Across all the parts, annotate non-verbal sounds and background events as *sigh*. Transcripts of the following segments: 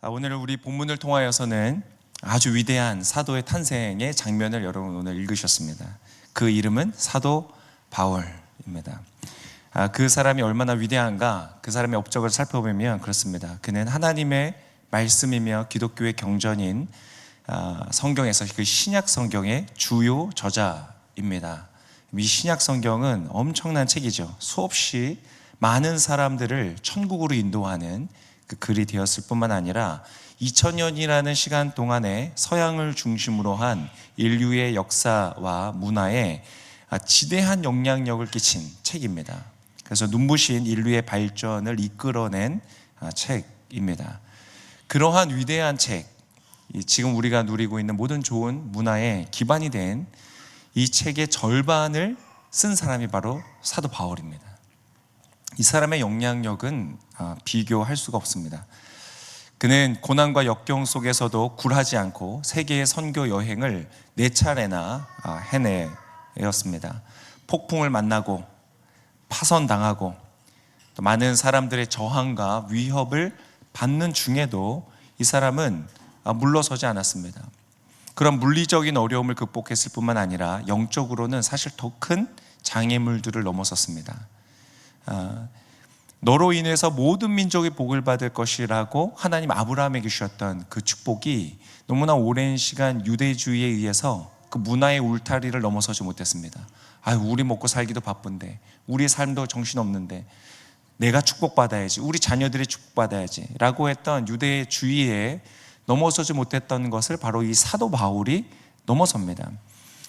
아, 오늘 우리 본문을 통하여서는 아주 위대한 사도의 탄생의 장면을 여러분 오늘 읽으셨습니다. 그 이름은 사도 바울입니다. 아, 그 사람이 얼마나 위대한가 그 사람의 업적을 살펴보면 그렇습니다. 그는 하나님의 말씀이며 기독교의 경전인 아, 성경에서 그 신약 성경의 주요 저자입니다. 이 신약 성경은 엄청난 책이죠. 수없이 많은 사람들을 천국으로 인도하는 그 글이 되었을 뿐만 아니라 2000년이라는 시간 동안에 서양을 중심으로 한 인류의 역사와 문화에 아, 지대한 영향력을 끼친 책입니다. 그래서 눈부신 인류의 발전을 이끌어낸 아, 책입니다. 그러한 위대한 책, 이 지금 우리가 누리고 있는 모든 좋은 문화의 기반이 된 이 책의 절반을 쓴 사람이 바로 사도 바울입니다. 이 사람의 영향력은 아, 비교할 수가 없습니다. 그는 고난과 역경 속에서도 굴하지 않고 세계의 선교 여행을 네 차례나 아, 해내었습니다. 폭풍을 만나고 파선당하고 또 많은 사람들의 저항과 위협을 받는 중에도 이 사람은 아, 물러서지 않았습니다. 그런 물리적인 어려움을 극복했을 뿐만 아니라 영적으로는 사실 더 큰 장애물들을 넘어섰습니다. 아, 너로 인해서 모든 민족이 복을 받을 것이라고 하나님 아브라함에게 주셨던 그 축복이 너무나 오랜 시간 유대주의에 의해서 그 문화의 울타리를 넘어서지 못했습니다. 아, 우리 먹고 살기도 바쁜데, 우리 삶도 정신 없는데, 내가 축복받아야지, 우리 자녀들이 축복받아야지 라고 했던 유대의 주의에 넘어서지 못했던 것을 바로 이 사도 바울이 넘어섭니다.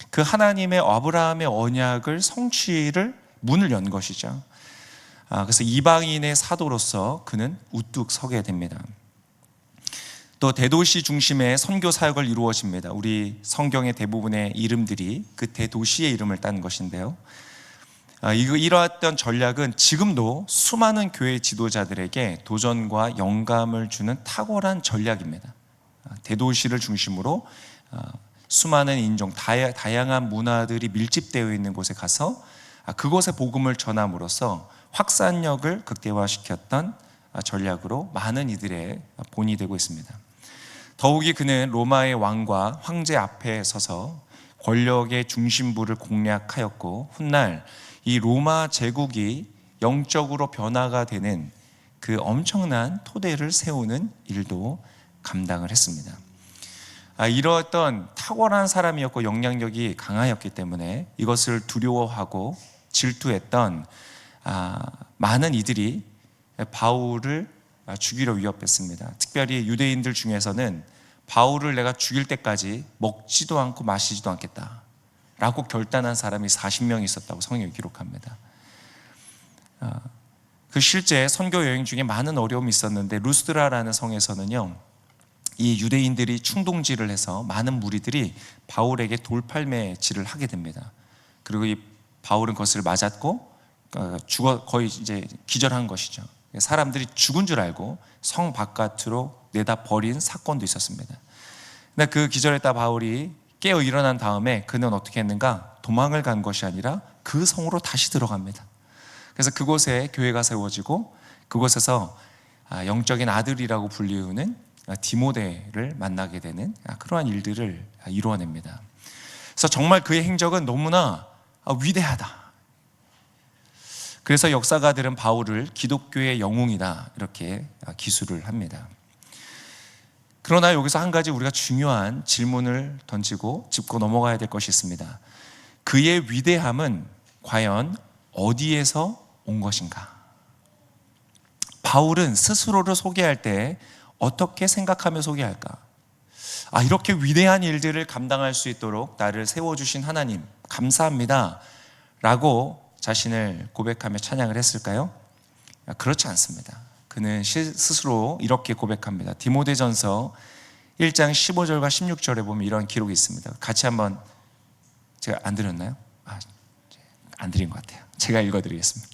그 하나님의 아브라함의 언약을 성취를 문을 연 것이죠. 아, 그래서 이방인의 사도로서 그는 우뚝 서게 됩니다. 또 대도시 중심의 선교 사역을 이루어집니다. 우리 성경의 대부분의 이름들이 그 대도시의 이름을 딴 것인데요. 아, 이러했던 전략은 지금도 수많은 교회 지도자들에게 도전과 영감을 주는 탁월한 전략입니다. 아, 대도시를 중심으로 아, 수많은 인종, 다양한 문화들이 밀집되어 있는 곳에 가서 아, 그곳에 복음을 전함으로써 확산력을 극대화시켰던 아, 전략으로 많은 이들의 본이 되고 있습니다. 더욱이 그는 로마의 왕과 황제 앞에 서서 권력의 중심부를 공략하였고 훗날 이 로마 제국이 영적으로 변화가 되는 그 엄청난 토대를 세우는 일도 감당을 했습니다. 아, 이러했던 탁월한 사람이었고 영향력이 강하였기 때문에 이것을 두려워하고 질투했던 아, 많은 이들이 바울을 죽이려 위협했습니다. 특별히 유대인들 중에서는 바울을 내가 죽일 때까지 먹지도 않고 마시지도 않겠다. 라고 결단한 사람이 40명 있었다고 성경이 기록합니다. 아, 그 실제 선교 여행 중에 많은 어려움이 있었는데 루스드라라는 성에서는요. 이 유대인들이 충동질을 해서 많은 무리들이 바울에게 돌팔매질을 하게 됩니다. 그리고 이 바울은 그것을 맞았고 어, 죽어 거의 이제 기절한 것이죠. 사람들이 죽은 줄 알고 성 바깥으로 내다 버린 사건도 있었습니다. 근데 그 기절했다 바울이 깨어 일어난 다음에 그는 어떻게 했는가? 도망을 간 것이 아니라 그 성으로 다시 들어갑니다. 그래서 그곳에 교회가 세워지고 그곳에서 아, 영적인 아들이라고 불리우는 디모데를 만나게 되는 그러한 일들을 이루어냅니다. 그래서 정말 그의 행적은 너무나 위대하다. 그래서 역사가들은 바울을 기독교의 영웅이다 이렇게 기술을 합니다. 그러나 여기서 한 가지 우리가 중요한 질문을 던지고 짚고 넘어가야 될 것이 있습니다. 그의 위대함은 과연 어디에서 온 것인가? 바울은 스스로를 소개할 때 어떻게 생각하며 소개할까? 아, 이렇게 위대한 일들을 감당할 수 있도록 나를 세워주신 하나님, 감사합니다. 라고 자신을 고백하며 찬양을 했을까요? 아, 그렇지 않습니다. 그는 스스로 이렇게 고백합니다. 디모데전서 1장 15절과 16절에 보면 이런 기록이 있습니다. 같이 한번 제가 안 드렸나요? 아, 안 드린 것 같아요. 제가 읽어드리겠습니다.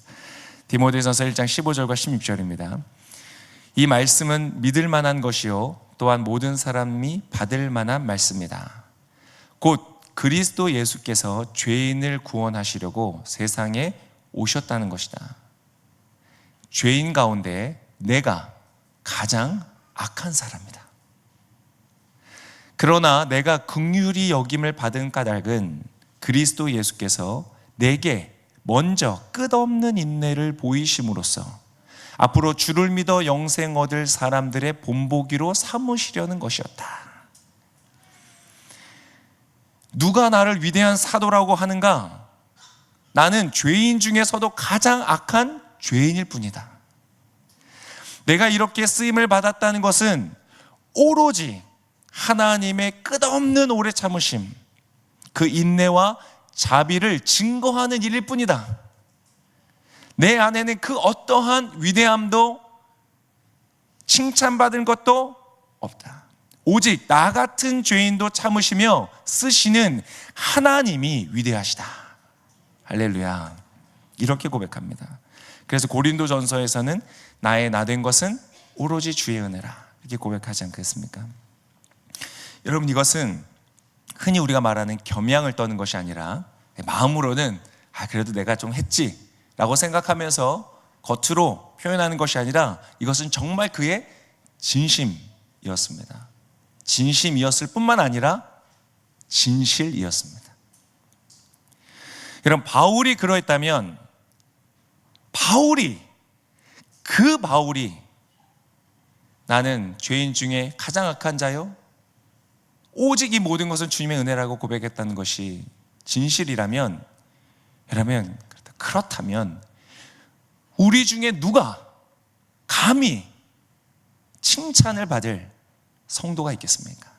디모데전서 1장 15절과 16절입니다. 이 말씀은 믿을 만한 것이요 또한 모든 사람이 받을 만한 말씀이다. 곧 그리스도 예수께서 죄인을 구원하시려고 세상에 오셨다는 것이다. 죄인 가운데 내가 가장 악한 사람이다. 그러나 내가 극률이 여김을 받은 까닭은 그리스도 예수께서 내게 먼저 끝없는 인내를 보이심으로써 앞으로 주를 믿어 영생 얻을 사람들의 본보기로 삼으시려는 것이었다. 누가 나를 위대한 사도라고 하는가? 나는 죄인 중에서도 가장 악한 죄인일 뿐이다. 내가 이렇게 쓰임을 받았다는 것은 오로지 하나님의 끝없는 오래 참으심, 그 인내와 자비를 증거하는 일일 뿐이다. 내 안에는 그 어떠한 위대함도 칭찬받은 것도 없다. 오직 나 같은 죄인도 참으시며 쓰시는 하나님이 위대하시다. 할렐루야. 이렇게 고백합니다. 그래서 고린도 전서에서는 나의 나 된 것은 오로지 주의 은혜라. 이렇게 고백하지 않겠습니까? 여러분 이것은 흔히 우리가 말하는 겸양을 떠는 것이 아니라 마음으로는 아 그래도 내가 좀 했지 라고 생각하면서 겉으로 표현하는 것이 아니라 이것은 정말 그의 진심이었습니다. 진심이었을 뿐만 아니라 진실이었습니다. 여러분 바울이 그러했다면 바울이 그 바울이 나는 죄인 중에 가장 악한 자요. 오직 이 모든 것은 주님의 은혜라고 고백했다는 것이 진실이라면 여러분 그렇다면 우리 중에 누가 감히 칭찬을 받을 성도가 있겠습니까?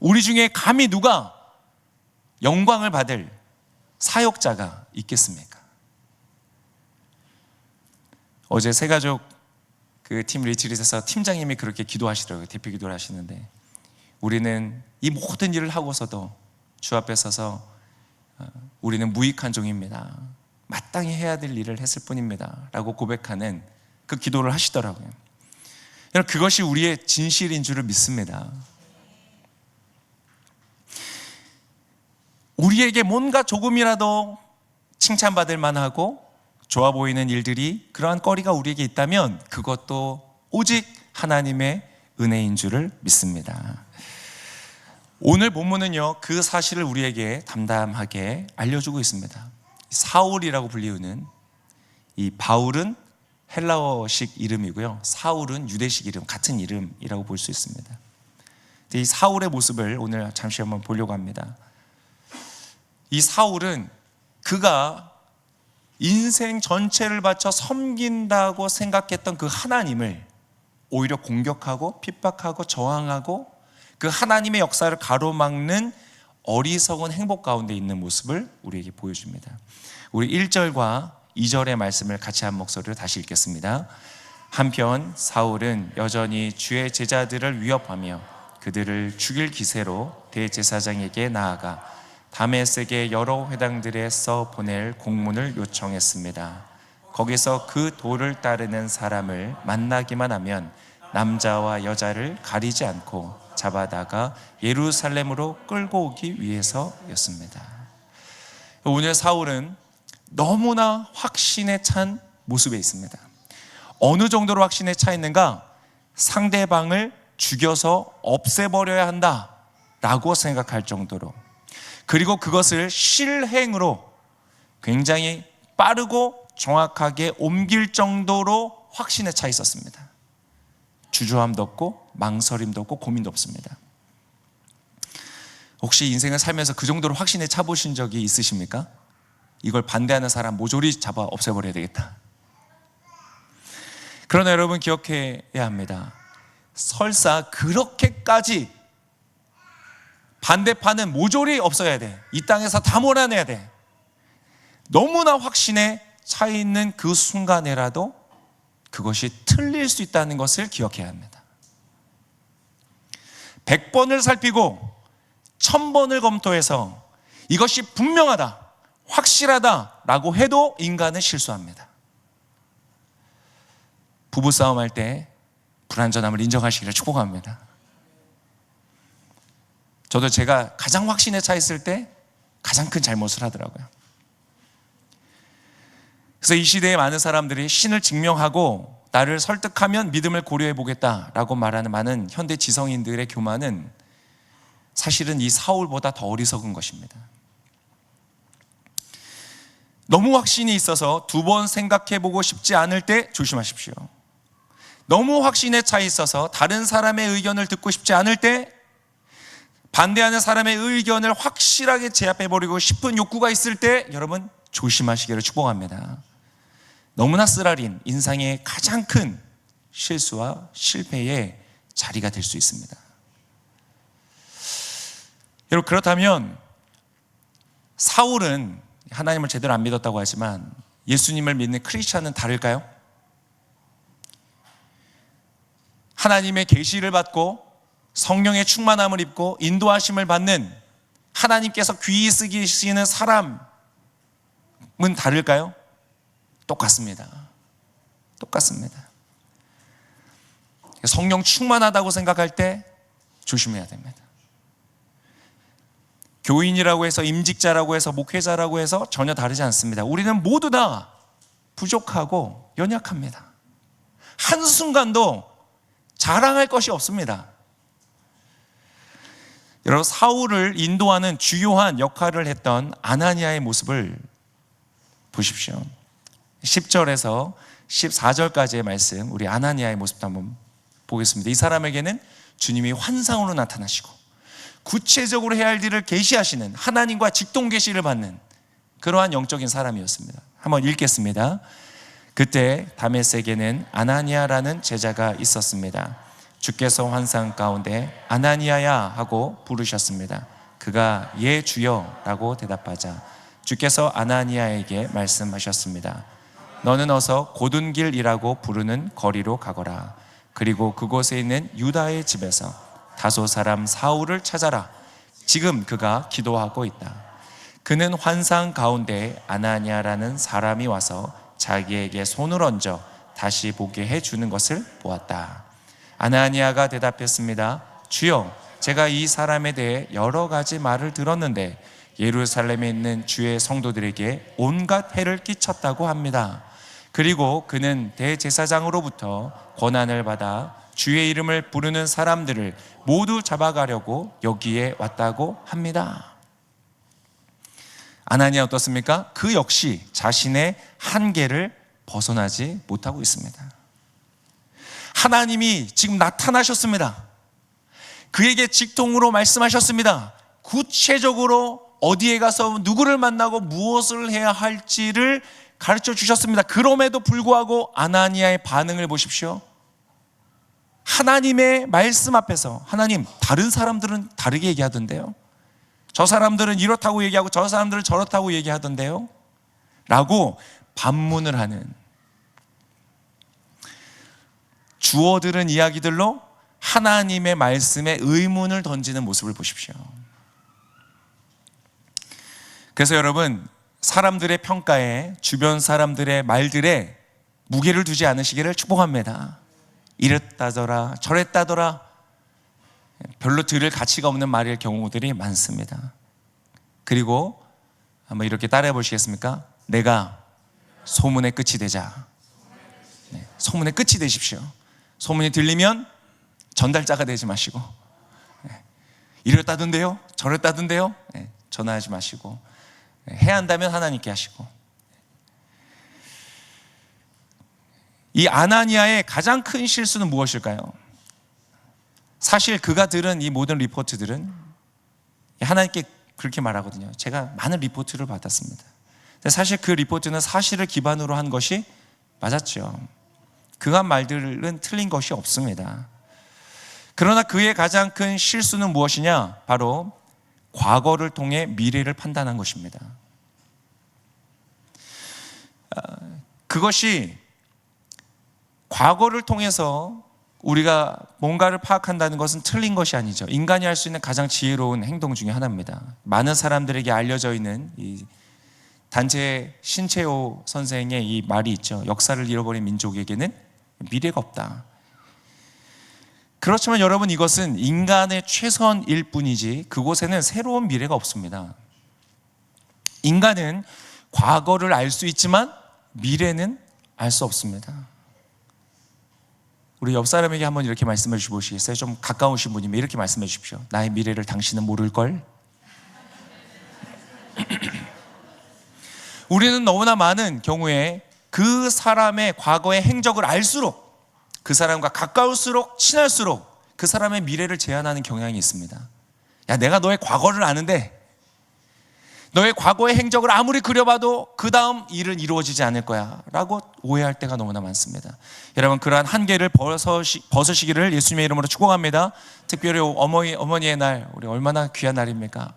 우리 중에 감히 누가 영광을 받을 사역자가 있겠습니까? 어제 새가족 그 팀 리트릿에서 팀장님이 그렇게 기도하시더라고요. 대표 기도를 하시는데 우리는 이 모든 일을 하고서도 주 앞에 서서 어, 우리는 무익한 종입니다. 마땅히 해야 될 일을 했을 뿐입니다. 라고 고백하는 그 기도를 하시더라고요. 여러분, 그것이 우리의 진실인 줄을 믿습니다. 우리에게 뭔가 조금이라도 칭찬받을 만하고 좋아 보이는 일들이 그러한 거리가 우리에게 있다면 그것도 오직 하나님의 은혜인 줄을 믿습니다. 오늘 본문은요, 그 사실을 우리에게 담담하게 알려주고 있습니다. 사울이라고 불리우는 이 바울은 헬라어식 이름이고요. 사울은 유대식 이름, 같은 이름이라고 볼 수 있습니다. 이 사울의 모습을 오늘 잠시 한번 보려고 합니다. 이 사울은 그가 인생 전체를 바쳐 섬긴다고 생각했던 그 하나님을 오히려 공격하고 핍박하고 저항하고 그 하나님의 역사를 가로막는 어리석은 행복 가운데 있는 모습을 우리에게 보여줍니다. 우리 1절과 2절의 말씀을 같이 한 목소리로 다시 읽겠습니다. 한편 사울은 여전히 주의 제자들을 위협하며 그들을 죽일 기세로 대제사장에게 나아가 다메섹의 여러 회당들에 써 보낼 공문을 요청했습니다. 거기서 그 도를 따르는 사람을 만나기만 하면 남자와 여자를 가리지 않고 잡아다가 예루살렘으로 끌고 오기 위해서였습니다. 오늘 사울은 너무나 확신에 찬 모습에 있습니다. 어느 정도로 확신에 차 있는가? 상대방을 죽여서 없애버려야 한다 라고 생각할 정도로 그리고 그것을 실행으로 굉장히 빠르고 정확하게 옮길 정도로 확신에 차 있었습니다. 주저함도 없고 망설임도 없고 고민도 없습니다. 혹시 인생을 살면서 그 정도로 확신에 차 보신 적이 있으십니까? 이걸 반대하는 사람 모조리 잡아 없애버려야 되겠다. 그러나 여러분 기억해야 합니다. 설사 그렇게까지 반대파는 모조리 없어야 돼. 이 땅에서 다 몰아내야 돼. 너무나 확신에 차 있는 그 순간에라도 그것이 틀릴 수 있다는 것을 기억해야 합니다. 100번을 살피고 1000번을 검토해서 이것이 분명하다, 확실하다라고 해도 인간은 실수합니다. 부부싸움 할 때 불완전함을 인정하시기를 축복합니다. 저도 제가 가장 확신에 차 있을 때 가장 큰 잘못을 하더라고요. 그래서 이 시대에 많은 사람들이 신을 증명하고 나를 설득하면 믿음을 고려해 보겠다라고 말하는 많은 현대 지성인들의 교만은 사실은 이 사울보다 더 어리석은 것입니다. 너무 확신이 있어서 두 번 생각해 보고 싶지 않을 때 조심하십시오. 너무 확신에 차 있어서 다른 사람의 의견을 듣고 싶지 않을 때 반대하는 사람의 의견을 확실하게 제압해 버리고 싶은 욕구가 있을 때 여러분 조심하시기를 축복합니다. 너무나 쓰라린 인상의 가장 큰 실수와 실패의 자리가 될 수 있습니다. 여러분 그렇다면 사울은 하나님을 제대로 안 믿었다고 하지만 예수님을 믿는 크리스천은 다를까요? 하나님의 계시를 받고 성령의 충만함을 입고 인도하심을 받는 하나님께서 귀히 쓰기시는 사람은 다를까요? 똑같습니다. 똑같습니다. 성령 충만하다고 생각할 때 조심해야 됩니다. 교인이라고 해서 임직자라고 해서 목회자라고 해서 전혀 다르지 않습니다. 우리는 모두 다 부족하고 연약합니다. 한순간도 자랑할 것이 없습니다. 여러분 사울을 인도하는 주요한 역할을 했던 아나니아의 모습을 보십시오. 10절에서 14절까지의 말씀 우리 아나니아의 모습도 한번 보겠습니다. 이 사람에게는 주님이 환상으로 나타나시고 구체적으로 해야 할 일을 계시하시는 하나님과 직동 계시를 받는 그러한 영적인 사람이었습니다. 한번 읽겠습니다. 그때 다메섹에는 아나니아라는 제자가 있었습니다. 주께서 환상 가운데 아나니아야 하고 부르셨습니다. 그가 예 주여라고 대답하자 주께서 아나니아에게 말씀하셨습니다. 너는 어서 고든 길이라고 부르는 거리로 가거라. 그리고 그곳에 있는 유다의 집에서 다소 사람 사울을 찾아라. 지금 그가 기도하고 있다. 그는 환상 가운데 아나니아라는 사람이 와서 자기에게 손을 얹어 다시 보게 해 주는 것을 보았다. 아나니아가 대답했습니다. 주여, 제가 이 사람에 대해 여러 가지 말을 들었는데 예루살렘에 있는 주의 성도들에게 온갖 해를 끼쳤다고 합니다. 그리고 그는 대제사장으로부터 권한을 받아 주의 이름을 부르는 사람들을 모두 잡아가려고 여기에 왔다고 합니다. 아나니아 어떻습니까? 그 역시 자신의 한계를 벗어나지 못하고 있습니다. 하나님이 지금 나타나셨습니다. 그에게 직통으로 말씀하셨습니다. 구체적으로 어디에 가서 누구를 만나고 무엇을 해야 할지를 가르쳐 주셨습니다. 그럼에도 불구하고 아나니아의 반응을 보십시오. 하나님의 말씀 앞에서 하나님 다른 사람들은 다르게 얘기하던데요. 저 사람들은 이렇다고 얘기하고 저 사람들은 저렇다고 얘기하던데요. 라고 반문을 하는 주어 들은 이야기들로 하나님의 말씀에 의문을 던지는 모습을 보십시오. 그래서 여러분, 사람들의 평가에 주변 사람들의 말들에 무게를 두지 않으시기를 축복합니다. 이랬다더라, 저랬다더라, 별로 들을 가치가 없는 말일 경우들이 많습니다. 그리고 한번 이렇게 따라해 보시겠습니까? 내가 소문의 끝이 되자. 네, 소문의 끝이 되십시오. 소문이 들리면 전달자가 되지 마시고, 네, 이랬다던데요? 저랬다던데요? 네, 전화하지 마시고, 네, 해야 한다면 하나님께 하시고. 이 아나니아의 가장 큰 실수는 무엇일까요? 사실 그가 들은 이 모든 리포트들은 하나님께 그렇게 말하거든요. 제가 많은 리포트를 받았습니다. 사실 그 리포트는 사실을 기반으로 한 것이 맞았죠. 그한 말들은 틀린 것이 없습니다. 그러나 그의 가장 큰 실수는 무엇이냐? 바로 과거를 통해 미래를 판단한 것입니다. 아, 그것이 과거를 통해서 우리가 뭔가를 파악한다는 것은 틀린 것이 아니죠. 인간이 할 수 있는 가장 지혜로운 행동 중에 하나입니다. 많은 사람들에게 알려져 있는 이 단체 신채호 선생의 이 말이 있죠. 역사를 잃어버린 민족에게는 미래가 없다. 그렇지만 여러분 이것은 인간의 최선일 뿐이지 그곳에는 새로운 미래가 없습니다. 인간은 과거를 알 수 있지만 미래는 알 수 없습니다. 우리 옆 사람에게 한번 이렇게 말씀해 주시겠어요? 좀 가까우신 분이면 이렇게 말씀해 주십시오. 나의 미래를 당신은 모를 걸. *clears throat* 우리는 너무나 많은 경우에 그 사람의 과거의 행적을 알수록 그 사람과 가까울수록 친할수록 그 사람의 미래를 제한하는 경향이 있습니다. 야, 내가 너의 과거를 아는데 너의 과거의 행적을 아무리 그려봐도 그 다음 일은 이루어지지 않을 거야. 라고 오해할 때가 너무나 많습니다. 여러분, 그러한 한계를 벗으시, 벗으시기를 예수님의 이름으로 축복합니다. 특별히 어머니, 어머니의 날, 우리 얼마나 귀한 날입니까?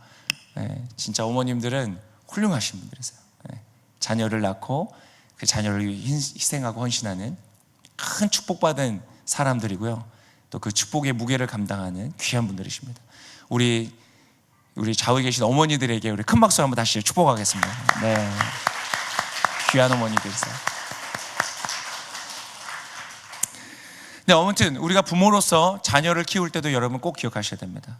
네, 진짜 어머님들은 훌륭하신 분들이세요. 네, 자녀를 낳고 그 자녀를 희생하고 헌신하는 큰 축복받은 사람들이고요. 또 그 축복의 무게를 감당하는 귀한 분들이십니다. 우리 우리 좌우에 계신 어머니들에게 우리 큰 박수 한번 다시 축복하겠습니다. 네. 귀한 어머니들이세요. 네, 아무튼 우리가 부모로서 자녀를 키울 때도 여러분 꼭 기억하셔야 됩니다.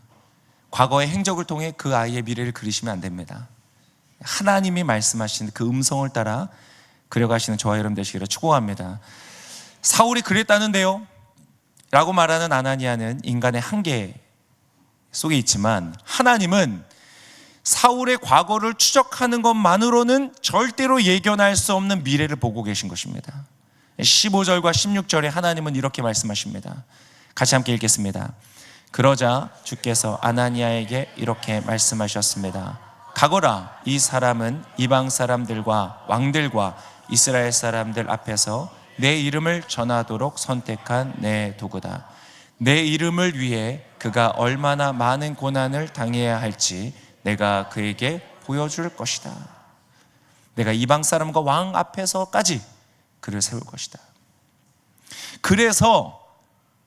과거의 행적을 통해 그 아이의 미래를 그리시면 안 됩니다. 하나님이 말씀하신 그 음성을 따라 그려가시는 저와 여러분 되시기를 축복합니다. 사울이 그랬다는데요. 라고 말하는 아나니아는 인간의 한계 속에 있지만 하나님은 사울의 과거를 추적하는 것만으로는 절대로 예견할 수 없는 미래를 보고 계신 것입니다. 15절과 16절에 하나님은 이렇게 말씀하십니다. 같이 함께 읽겠습니다. 그러자 주께서 아나니아에게 이렇게 말씀하셨습니다. 가거라 이 사람은 이방 사람들과 왕들과 이스라엘 사람들 앞에서 내 이름을 전하도록 선택한 내 도구다. 내 이름을 위해 그가 얼마나 많은 고난을 당해야 할지 내가 그에게 보여줄 것이다. 내가 이방 사람과 왕 앞에서까지 그를 세울 것이다. 그래서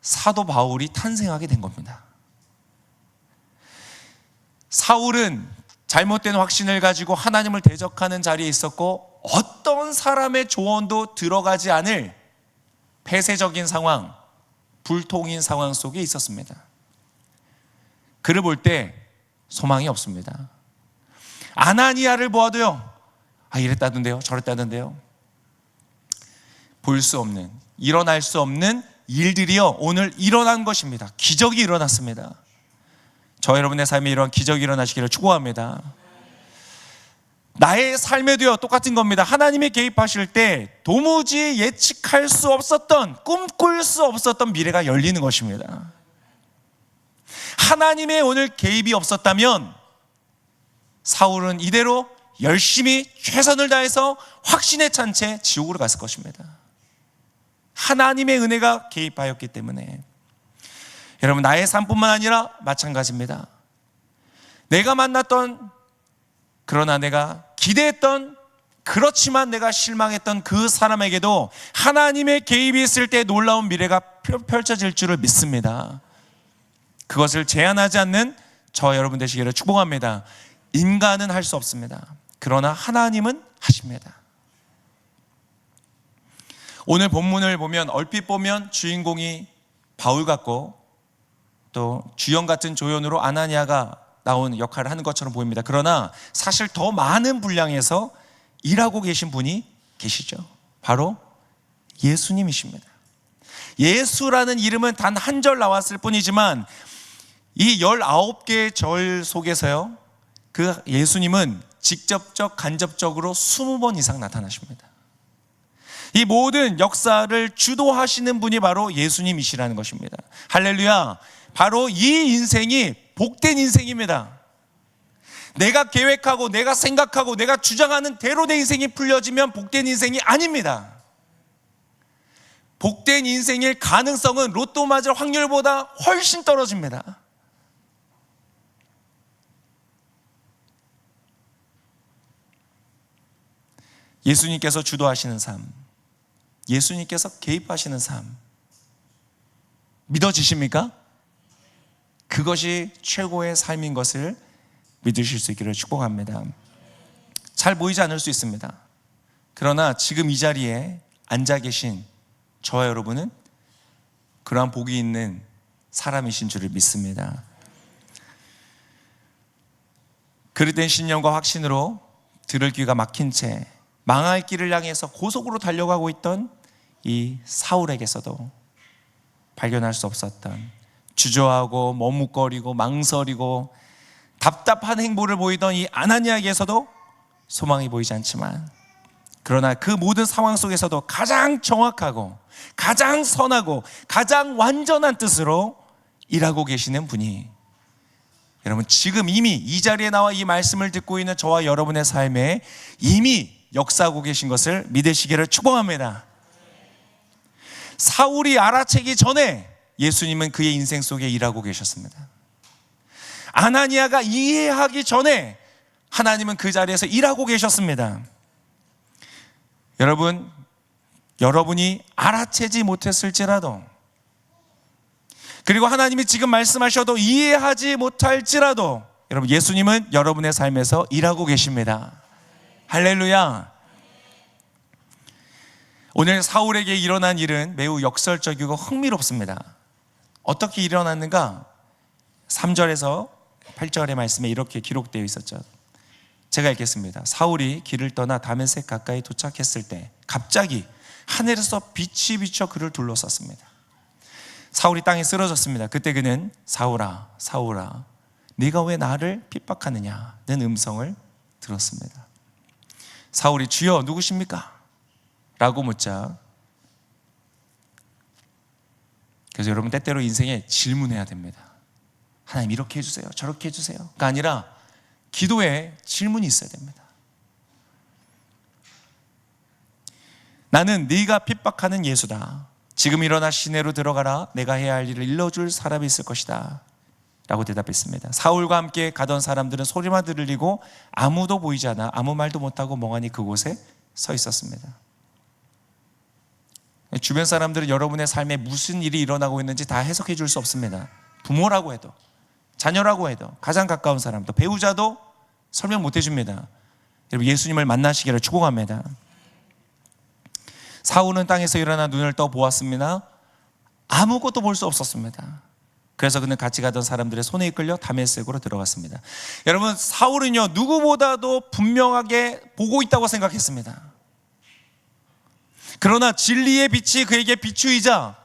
사도 바울이 탄생하게 된 겁니다. 사울은 잘못된 확신을 가지고 하나님을 대적하는 자리에 있었고 어떤 사람의 조언도 들어가지 않을 폐쇄적인 상황, 불통인 상황 속에 있었습니다. 그를 볼 때 소망이 없습니다. 아나니아를 보아도요, 아, 이랬다던데요, 저랬다던데요. 볼 수 없는, 일어날 수 없는 일들이요, 오늘 일어난 것입니다. 기적이 일어났습니다. 저 여러분의 삶에 이런 기적이 일어나시기를 축복합니다. 나의 삶에도요, 똑같은 겁니다. 하나님이 개입하실 때 도무지 예측할 수 없었던, 꿈꿀 수 없었던 미래가 열리는 것입니다. 하나님의 오늘 개입이 없었다면 사울은 이대로 열심히 최선을 다해서 확신에 찬 채 지옥으로 갔을 것입니다. 하나님의 은혜가 개입하였기 때문에 여러분 나의 삶뿐만 아니라 마찬가지입니다. 내가 만났던 그러나 내가 기대했던 그렇지만 내가 실망했던 그 사람에게도 하나님의 개입이 있을 때 놀라운 미래가 펼쳐질 줄을 믿습니다. 그것을 제한하지 않는 저 여러분 되시기를 축복합니다. 인간은 할 수 없습니다. 그러나 하나님은 하십니다. 오늘 본문을 보면 얼핏 보면 주인공이 바울 같고 또 주연 같은 조연으로 아나니아가 나온 역할을 하는 것처럼 보입니다. 그러나 사실 더 많은 분량에서 일하고 계신 분이 계시죠. 바로 예수님이십니다. 예수라는 이름은 단 한 절 나왔을 뿐이지만 이 19개의 절 속에서요, 그 예수님은 직접적, 간접적으로 20번 이상 나타나십니다. 이 모든 역사를 주도하시는 분이 바로 예수님이시라는 것입니다. 할렐루야. 바로 이 인생이 복된 인생입니다. 내가 계획하고 내가 생각하고 내가 주장하는 대로 내 인생이 풀려지면 복된 인생이 아닙니다. 복된 인생일 가능성은 로또 맞을 확률보다 훨씬 떨어집니다. 예수님께서 주도하시는 삶, 예수님께서 개입하시는 삶, 믿어지십니까? 그것이 최고의 삶인 것을 믿으실 수 있기를 축복합니다. 잘 보이지 않을 수 있습니다. 그러나 지금 이 자리에 앉아 계신 저와 여러분은 그러한 복이 있는 사람이신 줄을 믿습니다. 그릇된 신념과 확신으로 들을 귀가 막힌 채 망할 길을 향해서 고속으로 달려가고 있던 이 사울에게서도 발견할 수 없었던 주저하고 머뭇거리고 망설이고 답답한 행보를 보이던 이 아나니아에게서도 소망이 보이지 않지만 그러나 그 모든 상황 속에서도 가장 정확하고 가장 선하고 가장 완전한 뜻으로 일하고 계시는 분이 여러분 지금 이미 이 자리에 나와 이 말씀을 듣고 있는 저와 여러분의 삶에 이미 역사하고 계신 것을 믿으시기를 축복합니다. 사울이 알아채기 전에 예수님은 그의 인생 속에 일하고 계셨습니다. 아나니아가 이해하기 전에 하나님은 그 자리에서 일하고 계셨습니다. 여러분, 여러분이 알아채지 못했을지라도 그리고 하나님이 지금 말씀하셔도 이해하지 못할지라도 여러분 예수님은 여러분의 삶에서 일하고 계십니다. 할렐루야. 오늘 사울에게 일어난 일은 매우 역설적이고 흥미롭습니다. 어떻게 일어났는가? 3절에서 8절의 말씀에 이렇게 기록되어 있었죠. 제가 읽겠습니다. 사울이 길을 떠나 다메섹 가까이 도착했을 때 갑자기 하늘에서 빛이 비쳐 그를 둘러쌌습니다. 사울이 땅에 쓰러졌습니다. 그때 그는 사울아, 사울아, 네가 왜 나를 핍박하느냐는 음성을 들었습니다. 사울이 주여 누구십니까? 라고 묻자. 그래서 여러분 때때로 인생에 질문해야 됩니다. 하나님 이렇게 해주세요. 저렇게 해주세요.가 아니라 기도에 질문이 있어야 됩니다. 나는 네가 핍박하는 예수다. 지금 일어나 시내로 들어가라. 내가 해야 할 일을 일러줄 사람이 있을 것이다. 라고 대답했습니다. 사울과 함께 가던 사람들은 소리만 들리고 아무도 보이지 않아 아무 말도 못하고 멍하니 그곳에 서 있었습니다. 주변 사람들은 여러분의 삶에 무슨 일이 일어나고 있는지 다 해석해 줄 수 없습니다. 부모라고 해도, 자녀라고 해도, 가장 가까운 사람도, 배우자도 설명 못 해줍니다. 여러분, 예수님을 만나시기를 축복합니다. 사울은 땅에서 일어나 눈을 떠 보았습니다. 아무것도 볼 수 없었습니다. 그래서 그는 같이 가던 사람들의 손에 이끌려 다메섹으로 들어갔습니다. 여러분, 사울은요, 누구보다도 분명하게 보고 있다고 생각했습니다. 그러나 진리의 빛이 그에게 비추이자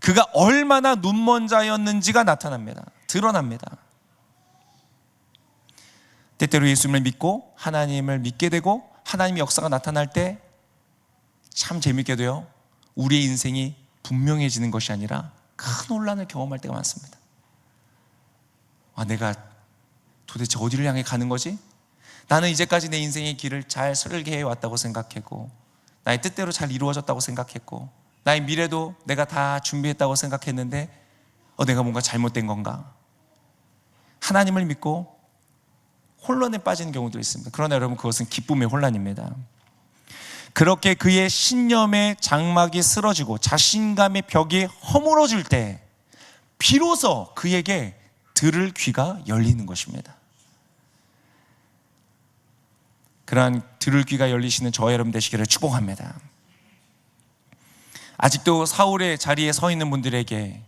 그가 얼마나 눈먼 자였는지가 나타납니다. 드러납니다. 때때로 예수님을 믿고 하나님을 믿게 되고 하나님의 역사가 나타날 때 참 재밌게도요. 우리의 인생이 분명해지는 것이 아니라 큰 혼란을 경험할 때가 많습니다. 아, 내가 도대체 어디를 향해 가는 거지? 나는 이제까지 내 인생의 길을 잘 설계해 왔다고 생각했고, 나의 뜻대로 잘 이루어졌다고 생각했고, 나의 미래도 내가 다 준비했다고 생각했는데, 어, 내가 뭔가 잘못된 건가? 하나님을 믿고 혼란에 빠지는 경우도 있습니다. 그러나 여러분, 그것은 기쁨의 혼란입니다. 그렇게 그의 신념의 장막이 쓰러지고 자신감의 벽이 허물어질 때 비로소 그에게 들을 귀가 열리는 것입니다. 그러한 들을 귀가 열리시는 저와 여러분 되시기를 축복합니다. 아직도 사울의 자리에 서 있는 분들에게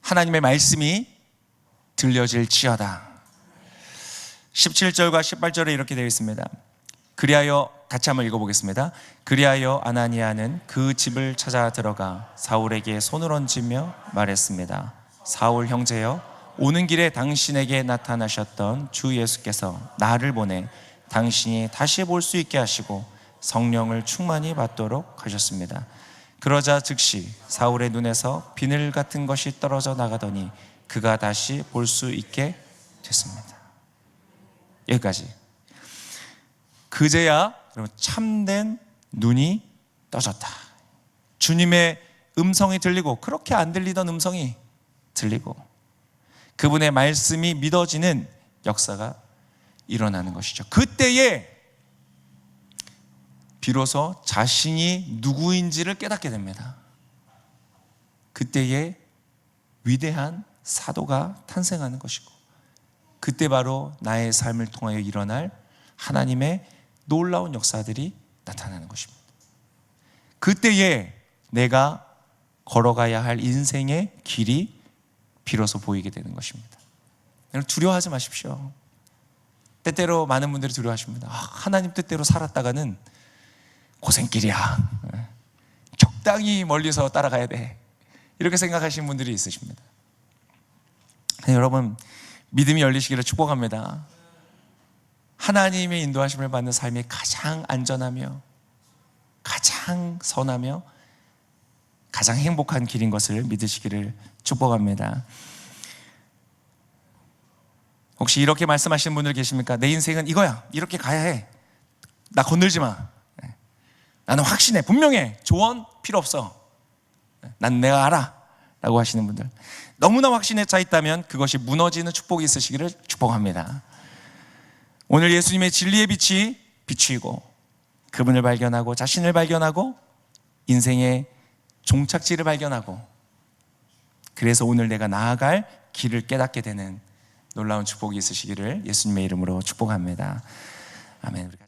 하나님의 말씀이 들려질지어다. 17절과 18절에 이렇게 되어 있습니다. 그리하여 같이 한번 읽어보겠습니다. 그리하여 아나니아는 그 집을 찾아 들어가 사울에게 손을 얹으며 말했습니다. 사울 형제여, 오는 길에 당신에게 나타나셨던 주 예수께서 나를 보내 당신이 다시 볼 수 있게 하시고 성령을 충만히 받도록 하셨습니다. 그러자 즉시 사울의 눈에서 비늘 같은 것이 떨어져 나가더니 그가 다시 볼 수 있게 됐습니다. 여기까지. 그제야 참된 눈이 떠졌다. 주님의 음성이 들리고 그렇게 안 들리던 음성이 들리고 그분의 말씀이 믿어지는 역사가 일어나는 것이죠. 그때에 비로소 자신이 누구인지를 깨닫게 됩니다. 그때에 위대한 사도가 탄생하는 것이고, 그때 바로 나의 삶을 통하여 일어날 하나님의 놀라운 역사들이 나타나는 것입니다. 그때에 내가 걸어가야 할 인생의 길이 비로소 보이게 되는 것입니다. 두려워하지 마십시오. 때때로 많은 분들이 두려워하십니다. 아, 하나님 뜻대로 살았다가는 고생길이야. 적당히 멀리서 따라가야 돼. 이렇게 생각하시는 분들이 있으십니다. 네, 여러분 믿음이 열리시기를 축복합니다. 하나님의 인도하심을 받는 삶이 가장 안전하며 가장 선하며 가장 행복한 길인 것을 믿으시기를 축복합니다. 혹시 이렇게 말씀하시는 분들 계십니까? 내 인생은 이거야. 이렇게 가야 해. 나 건들지 마. 네. 나는 확신해. 분명해. 조언 필요 없어. 난 내가 알아. 라고 하시는 분들. 너무나 확신에 차 있다면 그것이 무너지는 축복이 있으시기를 축복합니다. 오늘 예수님의 진리의 빛이 비추이고 그분을 발견하고 자신을 발견하고 인생의 종착지를 발견하고 그래서 오늘 내가 나아갈 길을 깨닫게 되는 놀라운 축복이 있으시기를 예수님의 이름으로 축복합니다. 아멘.